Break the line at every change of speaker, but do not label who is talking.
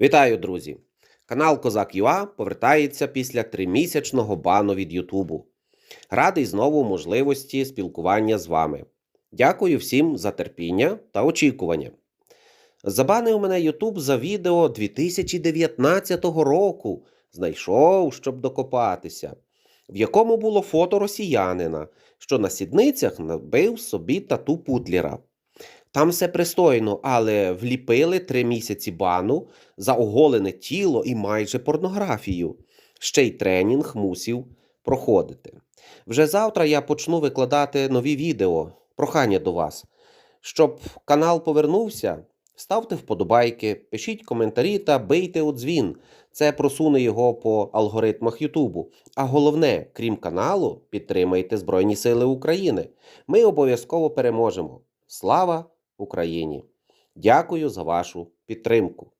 Вітаю, друзі! Канал Козак ЮА повертається після тримісячного бану від Ютубу. Радий знову можливості спілкування з вами. Дякую всім за терпіння та очікування. Забанив мене Ютуб за відео 2019 року. Знайшов, щоб докопатися, в якому було фото росіянина, що на сідницях набив собі тату Путлера. Там все пристойно, але вліпили три місяці бану за оголене тіло і майже порнографію. Ще й тренінг мусів проходити. Вже завтра я почну викладати нові відео. Прохання до вас. Щоб канал повернувся, ставте вподобайки, пишіть коментарі та бийте у дзвін. Це просуне його по алгоритмах Ютубу. А головне, крім каналу, підтримайте Збройні Сили України. Ми обов'язково переможемо. Слава Україні! Дякую за вашу підтримку.